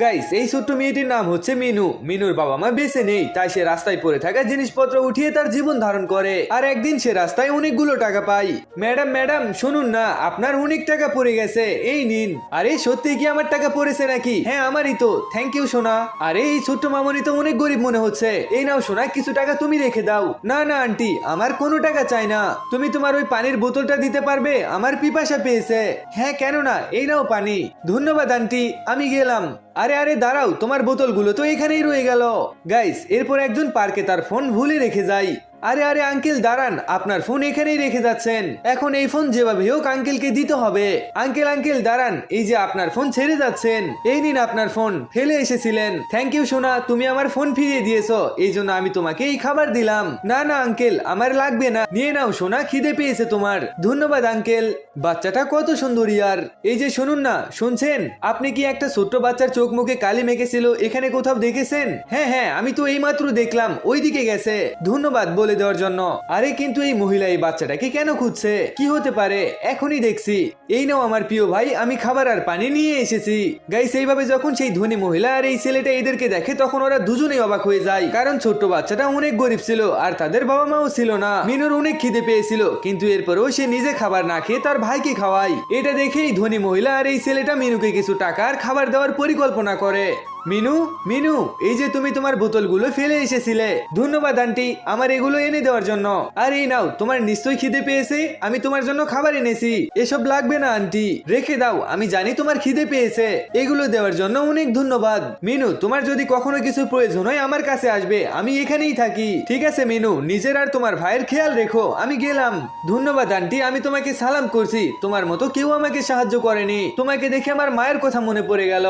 Guys এই ছোট্ট মেয়েটির নাম হচ্ছে মিনু। মিনুর বাবা মা বেঁচে নেই, তাই সে রাস্তায় পড়ে থাকা জিনিসপত্র উঠিয়ে তার জীবন ধারণ করে। আর একদিন সে রাস্তায় অনেকগুলো টাকা পায়। ম্যাডাম ম্যাডাম, শুনুন না, আপনার অনেক টাকা পড়ে গেছে, এই নিন। আরে, সত্যি কি আমার টাকা পড়েছে নাকি? হ্যাঁ আমারই তো। থ্যাংক ইউ সোনা। আরে, এই ছোট্ট মামনি তো অনেক গরিব মনে হচ্ছে। এই নাও, সোনা, কিছু টাকা তুমি রেখে দাও। না না, আন্টি, আমার কোনো টাকা চাই না। তুমি তোমার ওই পানির বোতলটা দিতে পারবে? আমার পিপাসা পেয়েছে। হ্যাঁ কেন না এই নাও পানি। ধন্যবাদ, আন্টি, আমি গেলাম। আরে আরে, দাঁড়াও, তোমার বোতলগুলো তো এখানেই রয়ে গেল। গাইস এরপর একজন পার্কে তার ফোন ভুলে রেখে যায়। আরে আরে, আঙ্কেল, দাঁড়ান। আপনার ফোন এখানেই রেখে যাচ্ছেন। এখন এই ফোন যেভাবে হোক আঙ্কেলকে দিতে হবে। আঙ্কেল আঙ্কেল, দাঁড়ান। এই যে আপনার ফোন ছেড়ে যাচ্ছেন, এই নিন আপনার ফোন ফেলে এসেছিলেন। থ্যাংক ইউ সোনা। তুমি আমার ফোন ফিরিয়ে দিয়েছ। এই জন্য আমি তোমাকে এই খাবার দিলাম। না না, আঙ্কেল, আমার লাগবে না। নিয়ে নাও, সোনা, খিদে পেয়েছে তোমার। ধন্যবাদ, আঙ্কেল। বাচ্চাটা কত সুন্দর ইয়ার এই যে শুনুন না, শুনছেন? আপনি কি একটা ছোট্ট বাচ্চার চোখ মুখে কালি মেখেছিল, এখানে কোথাও দেখেছেন? হ্যাঁ হ্যাঁ আমি তো এইমাত্র দেখলাম, ওইদিকে গেছে। ধন্যবাদ, বলে দেওয়ার জন্য। আরে কিন্তু এই মহিলা এই বাচ্চাটাকে কেন খুঁজছে? কি হতে পারে? এখনই দেখছি। এই নাও আমার প্রিয় ভাই, আমি খাবার আর পানি নিয়ে এসেছি। গাইস এইভাবে যখন সেই ধনী মহিলা আর এই ছেলেটা এদেরকে দেখে, তখন ওরা দুজনেই অবাক হয়ে যায়। কারণ ছোট্ট বাচ্চাটা অনেক গরিব ছিল, আর তাদের বাবা মাও ছিল না। মিনুর অনেক খিদে পেয়েছিল, কিন্তু এরপরেও সে নিজে খাবার না খেয়ে তার ভাইকে খাওয়ায়। এটা দেখেই ধনী মহিলা আর এই ছেলেটা মিনুকে কিছু টাকা আর খাবার দেওয়ার পরিকল্পনা করে। মিনু মিনু, এই যে তুমি তোমার বোতলগুলো ফেলে এসেছিলে। ধন্যবাদ, আন্টি, আমার এগুলো এনে দেওয়ার জন্য। আর এই নাও, তোমার নিশ্চয়ই খিদে পেয়েছে, আমি তোমার জন্য খাবার এনেছি। এসব লাগবে না, আন্টি। রেখে দাও, আমি জানি তোমার খিদে পেয়েছে। এগুলো দেওয়ার জন্য অনেক ধন্যবাদ। মিনু, তোমার যদি কখনো কিছু প্রয়োজন হয় আমার কাছে আসবে, আমি এখানেই থাকি। ঠিক আছে, মিনু, নিজের আর তোমার ভাইয়ের খেয়াল রেখো, আমি গেলাম। ধন্যবাদ, আন্টি, আমি তোমাকে সালাম করছি। তোমার মতো কেউ আমাকে সাহায্য করেনি। তোমাকে দেখে আমার মায়ের কথা মনে পড়ে গেল।